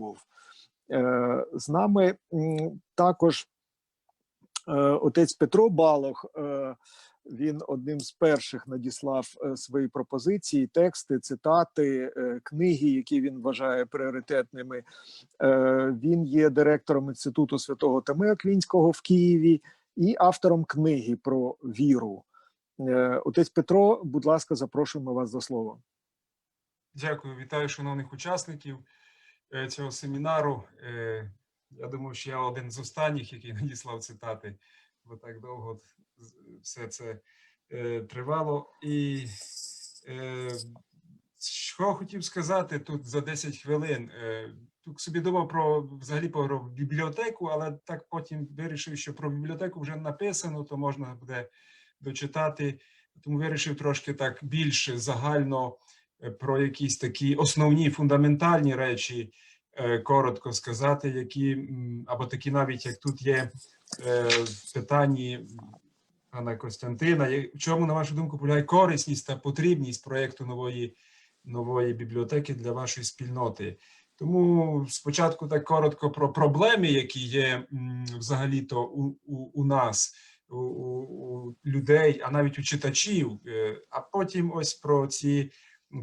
був. Е, З нами також е, отець Петро Балох. е, Він одним з перших надіслав свої пропозиції, тексти, цитати, книги, які він вважає пріоритетними. Він є директором інституту святого Тими Аквінського в Києві і автором книги про віру. Отець Петро, будь ласка, запрошуємо вас до слова. Дякую, вітаю шановних учасників цього семінару. Е, Я думав, що я один з останніх, який надіслав цитати, бо так довго все це е, тривало. І е, що хотів сказати тут за 10 хвилин. Е, Тут собі думав про взагалі про бібліотеку, але так потім вирішив, що про бібліотеку вже написано, то можна буде дочитати. Тому вирішив трошки так більше загально е, про якісь такі основні фундаментальні речі е, коротко сказати, які або такі навіть як тут є е, в питанні пана Костянтина. В чому, на вашу думку, полягає корисність та потрібність проєкту нової, нової бібліотеки для вашої спільноти? Тому спочатку так коротко про проблеми, які є взагалі-то у, у, у нас, у, у, людей, а навіть у читачів, е, а потім ось про ці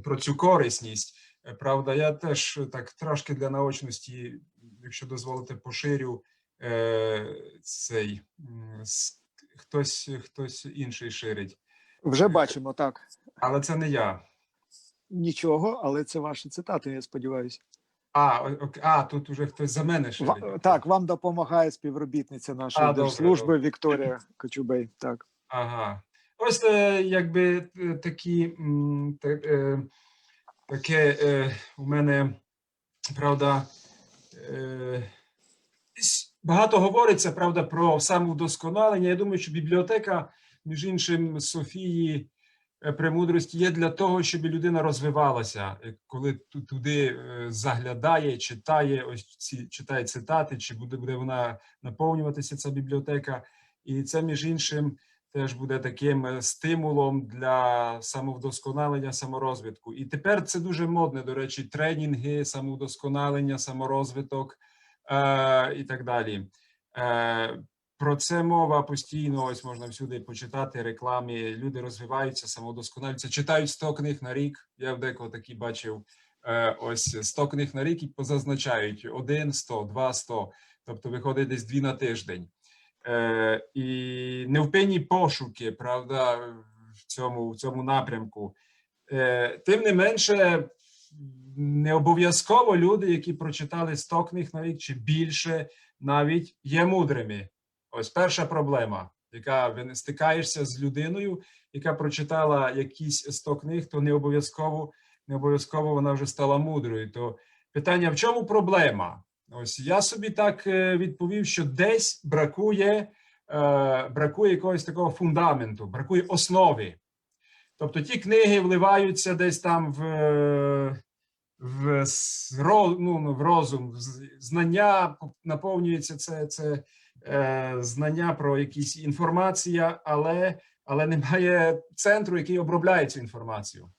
про цю корисність. Е, Правда, я теж так трошки для наочності, якщо дозволите, поширю е, цей хтось, хтось інший ширить. Вже бачимо так. Але це не я. Нічого, але це ваші цитати, я сподіваюся. А, ок- а тут уже хтось за мене ширить. Ва- Так, вам допомагає співробітниця нашої А, добре, добре. Вікторія Кочубей. Так. Ага. Ось якби е, такі е, таке е, у мене правда. Багато говориться правда про самовдосконалення. Я думаю, що бібліотека, між іншим, Софії Премудрості є для того, щоб людина розвивалася, коли туди заглядає, читає, ось ці читає цитати, чи буде, буде вона наповнюватися ця бібліотека. І це, між іншим, теж буде таким е, стимулом для самовдосконалення, саморозвитку. І тепер це дуже модне, до речі, тренінги, самовдосконалення, саморозвиток е, і так далі. Е, про це мова постійно. Ось можна всюди почитати рекламі. Люди розвиваються, самодосконалюються, читають 100 книг на рік. Я в декого такі бачив. е, Ось 100 книг на рік і позазначають 1, 100, 2, 100. Тобто виходить десь дві на тиждень. Е, і невпинні пошуки, правда, в цьому, в цьому напрямку. Е, тим не менше, не обов'язково люди, які прочитали 100 книг на рік чи більше, навіть є мудрими. Ось перша проблема, яка стикаєшся з людиною, яка прочитала якісь 100 книг, то не обов'язково, не обов'язково вона вже стала мудрою. То питання: в чому проблема? Ось я собі так е, відповів, що десь бракує, е, бракує якогось такого фундаменту, бракує основи. Тобто ті книги вливаються десь там в, в, ну, ну, в розум, знання наповнюється це, це е, знання про якісь інформація, але, але немає центру, який обробляє цю інформацію.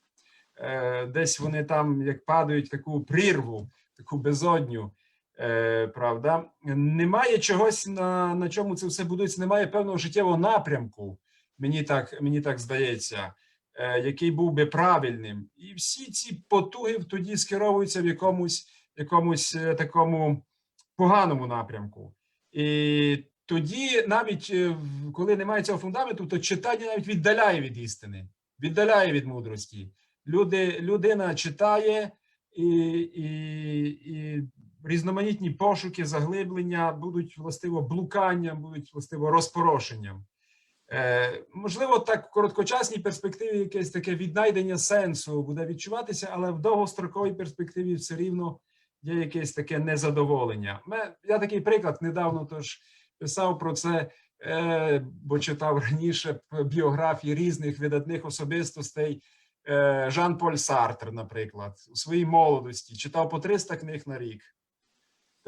Е, десь вони там як падають в таку прірву, таку безодню. Е, правда, немає чогось, на, на чому це все будується, немає певного життєвого напрямку, мені так, мені так здається, е, який був би правильним. І всі ці потуги тоді скеровуються в якомусь, якомусь е, такому поганому напрямку. І тоді, навіть коли немає цього фундаменту, то читання навіть віддаляє від істини, віддаляє від мудрості. Люди, людина читає і, і, і різноманітні пошуки, заглиблення будуть властиво блуканням, будуть властиво розпорошенням. Е, можливо, так в короткочасній перспективі якесь таке віднайдення сенсу буде відчуватися, але в довгостроковій перспективі все рівно є якесь таке незадоволення. Ме- Я такий приклад недавно тож писав про це, е, бо читав раніше біографії різних видатних особистостей. Е, Жан-Поль Сартр, наприклад, у своїй молодості читав по 300 книг на рік.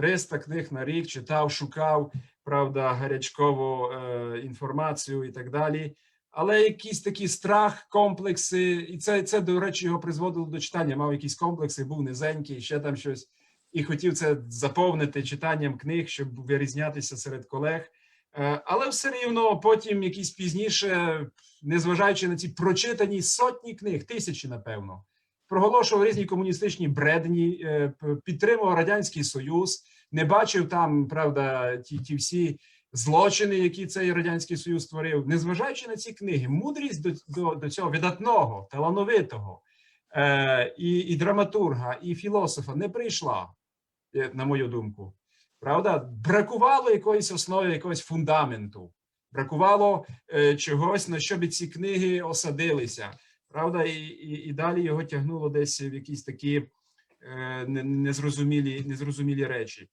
300 книг на рік читав, шукав, правда, гарячково е, інформацію і так далі. Але якийсь такий страх, комплекси, і це, це, до речі, його призводило до читання. Мав якісь комплекси, був низенький, ще там щось. і хотів це заповнити читанням книг, щоб вирізнятися серед колег. Е, Але все рівно потім, якісь пізніше, незважаючи на ці прочитані сотні книг, тисячі, напевно, проголошував різні комуністичні бредні, е, підтримував радянський союз, не бачив там, правда, ті, ті всі злочини, які цей радянський союз створив, незважаючи на ці книги, мудрість до, до, до цього видатного, талановитого е, і, і драматурга, і філософа не прийшла, е, на мою думку. Правда, бракувало якоїсь основи, якогось фундаменту, бракувало е, чогось, на що би ці книги осадилися. Правда, і, і, і далі його тягнуло десь в якісь такі е, незрозумілі, незрозумілі речі.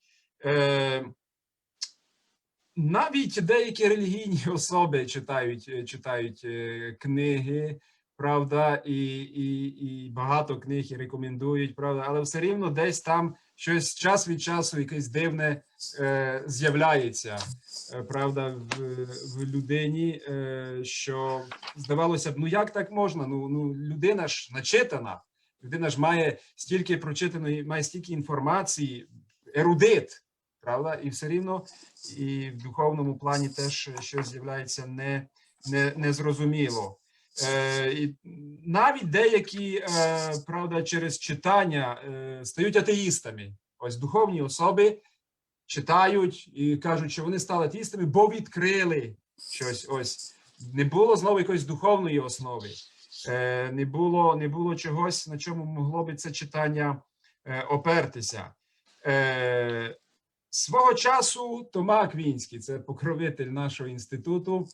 Е, навіть деякі релігійні особи читають, е, читають е, книги, правда, і, і, і багато книг і рекомендують, правда, але все рівно десь там щось час від часу якесь дивне е, з'являється, е, правда, в, в людині, е, що здавалося б, ну як так можна? Ну, ну людина ж начитана, людина ж має стільки прочитаної, має стільки інформації, ерудит, правда, і все рівно і в духовному плані теж щось з'являється не, не, незрозуміло. Е, і навіть деякі, е, правда, через читання е, стають атеїстами. Ось духовні особи читають і кажуть, що вони стали атеїстами, бо відкрили щось. Ось не було знову якоїсь духовної основи, не було, не було чогось, на чому могло би це читання опертися. Свого часу Тома Аквінський, це покровитель нашого інституту,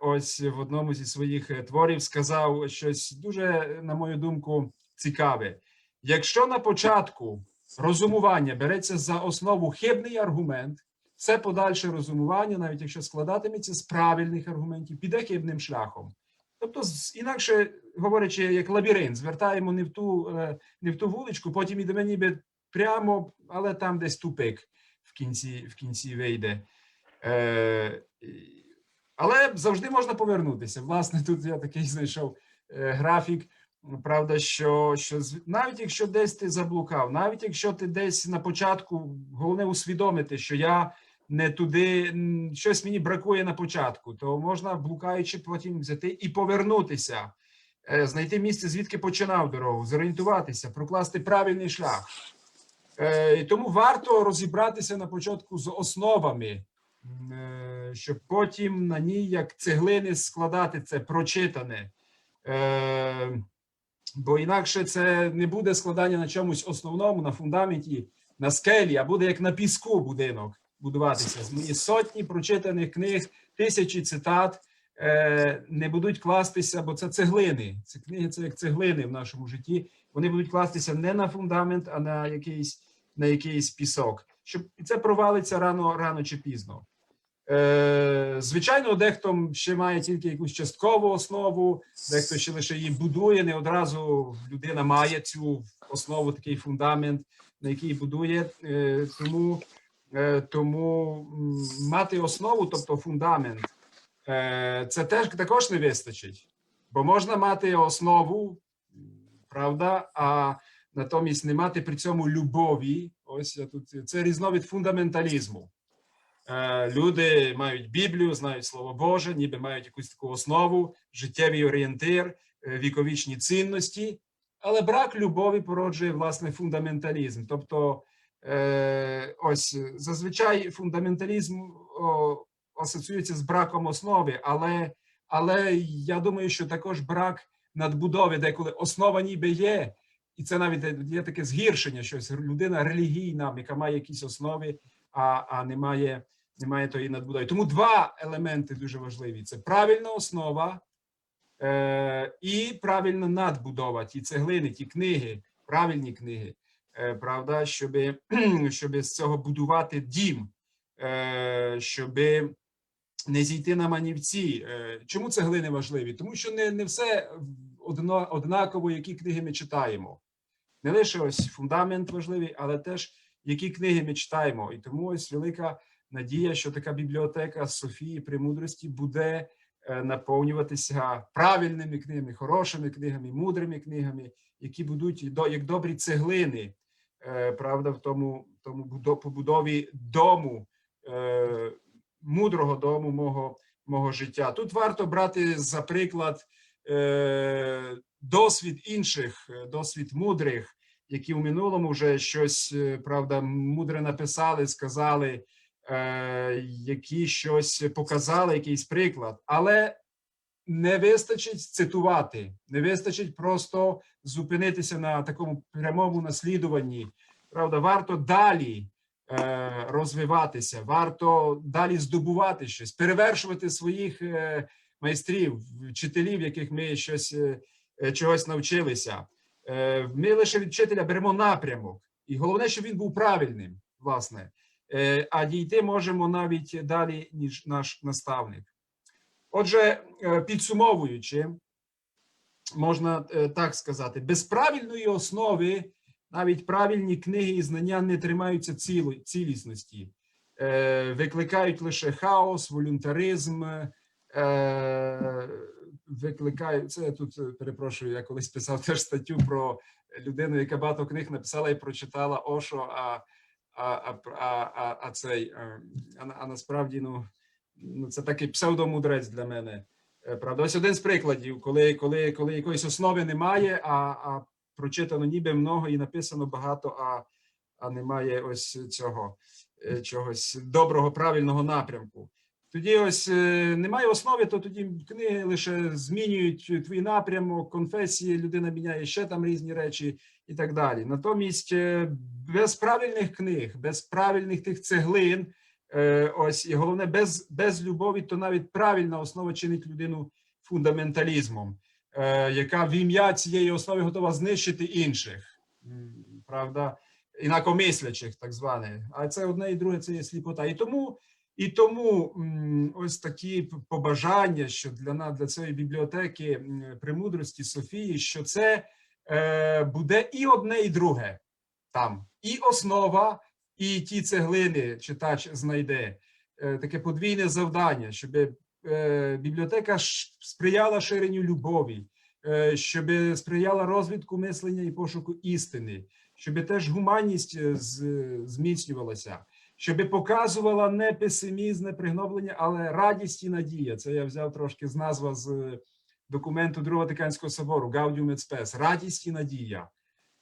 ось в одному зі своїх е, творів сказав щось дуже, на мою думку, цікаве. Якщо на початку розумування береться за основу хибний аргумент, все подальше розумування, навіть якщо складатиметься з правильних аргументів, піде хибним шляхом. Тобто, інакше говорячи, як лабіринт, звертаємо не в ту, е, не в ту вуличку, потім ідемо ніби прямо, але там десь тупик в кінці, в кінці вийде. Е, але завжди можна повернутися. Власне, тут я такий знайшов е, графік. Правда, що, що навіть якщо десь ти заблукав, навіть якщо ти десь на початку, головне усвідомити, що я не туди, щось мені бракує на початку, то можна, блукаючи, потім взяти і повернутися, е, знайти місце, звідки починав дорогу, зорієнтуватися, прокласти правильний шлях. Е, І тому варто розібратися на початку з основами, щоб потім на ній як цеглини складати це прочитане. Е, Бо інакше це не буде складання на чомусь основному, на фундаменті, на скелі, а буде як на піску будинок будуватися. З мої сотні прочитаних книг, тисячі цитат е, не будуть кластися, бо це цеглини. Ці книги це як цеглини в нашому житті. Вони будуть кластися не на фундамент, а на якийсь, на якийсь пісок. Щоб і це провалиться рано, рано чи пізно. Е, звичайно, дехто ще має тільки якусь часткову основу, дехто ще лише її будує. Не одразу людина має цю основу, такий фундамент, на який будує. Е, тому, е, тому мати основу, тобто фундамент, це теж також не вистачить, бо можна мати основу, правда, а натомість не мати при цьому любові. Ось я тут це різновид фундаменталізму. Е, Люди мають Біблію, знають Слово Боже, ніби мають якусь таку основу, життєвий орієнтир, е, віковічні цінності, але брак любові породжує власне фундаменталізм. Тобто, е, ось зазвичай фундаменталізм асоціюється з браком основи, але, але я думаю, що також брак надбудови, деколи основа ніби є, і це навіть є таке згіршення, щось. Людина релігійна, яка має якісь основи, а, а немає, немає тої надбудови. Тому два елементи дуже важливі: це правильна основа е, і правильна надбудова, ті цеглини, ті книги, правильні книги, е, правда, щоб, щоб з цього будувати дім, е, щоб не зійти на манівці. Е, Чому цеглини важливі? Тому що не, не все одно, однаково, які книги ми читаємо. Не лише ось фундамент важливий, але теж які книги ми читаємо. І тому ось велика надія, що така бібліотека Софії Премудрості буде е, наповнюватися правильними книгами, хорошими книгами, мудрими книгами, які будуть як добрі цеглини е, правда, в тому, тому побудові дому, е, мудрого дому мого, мого життя. Тут варто брати за приклад досвід інших, досвід мудрих, які в минулому вже щось е, правда мудре написали, сказали, е, які щось показали, якийсь приклад, але не вистачить цитувати, не вистачить просто зупинитися на такому прямому наслідуванні. Правда, варто далі е, розвиватися, варто далі здобувати щось, перевершувати своїх майстрів, вчителів, яких ми щось чогось навчилися. Е, Ми лише від вчителя беремо напрямок, і головне, щоб він був правильним, власне. Е, А дійти можемо навіть далі, ніж наш наставник. Отже, е, підсумовуючи, можна так сказати, без правильної основи навіть правильні книги і знання не тримаються цілісності, викликають лише хаос, волюнтаризм, викликають це. Я тут е, перепрошую. Я колись писав теж статтю про людину, яка багато книг написала і прочитала Ошо. А, а, а, а, а, цей е, а, а насправді ну, ну це такий псевдомудрець для мене. Е, Правда, ось один з прикладів, коли, коли, коли якоїсь основи немає, а, а прочитано ніби много і написано багато, а, а немає ось цього чогось доброго, правильного напрямку. Тоді ось е, немає основи, то тоді книги лише змінюють твій напрямок, конфесії, людина міняє ще там різні речі і так далі. Натомість, е, без правильних книг, без правильних тих цеглин, е, ось і головне, без, без любові, то навіть правильна основа чинить людину фундаменталізмом, яка в ім'я цієї основи готова знищити інших. Правда, інакомислячих, так званих. А це одне і друге це є сліпота. І тому, і тому ось такі побажання, що для для цієї бібліотеки премудрості Софії, що це е, буде і одне, і друге там, і основа, і ті цеглини читач знайде. Е, таке подвійне завдання, щоб е, бібліотека сприяла ширенню любові, щоб сприяла розвитку мислення і пошуку істини, щоб теж гуманність зміцнювалася, щоб показувала не песимізм, не пригноблення, але радість і надія. Це я взяв трошки з назва з е, документу Другого Ватиканського собору Gaudium et Spes. Радість і надія.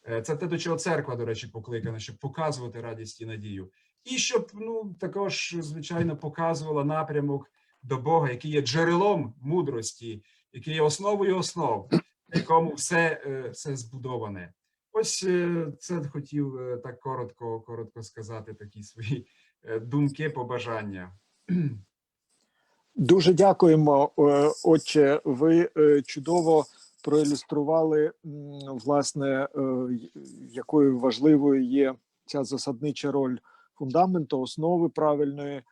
Е, Це те, до чого церква, до речі, покликана, щоб показувати радість і надію. І щоб ну також, звичайно, показувала напрямок до Бога, який є джерелом мудрості, який є основою основ, на якому все, е, все збудоване. Ось е, це хотів е, так коротко, коротко сказати, такі свої е, думки, побажання. Дуже дякуємо, отче. Ви чудово проілюстрували власне, якою важливою є ця засаднича роль фундаменту, основи правильної.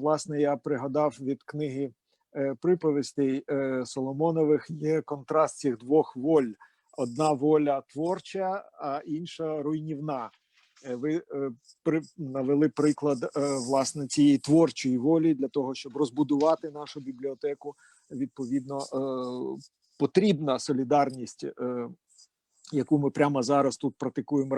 Власне, я пригадав від книги приповістей Соломонових є контраст цих двох воль: одна воля творча, а інша руйнівна. Е, Ви е, при навели приклад е, власне цієї творчої волі для того, щоб розбудувати нашу бібліотеку. Відповідно, потрібна солідарність, яку ми прямо зараз тут практикуємо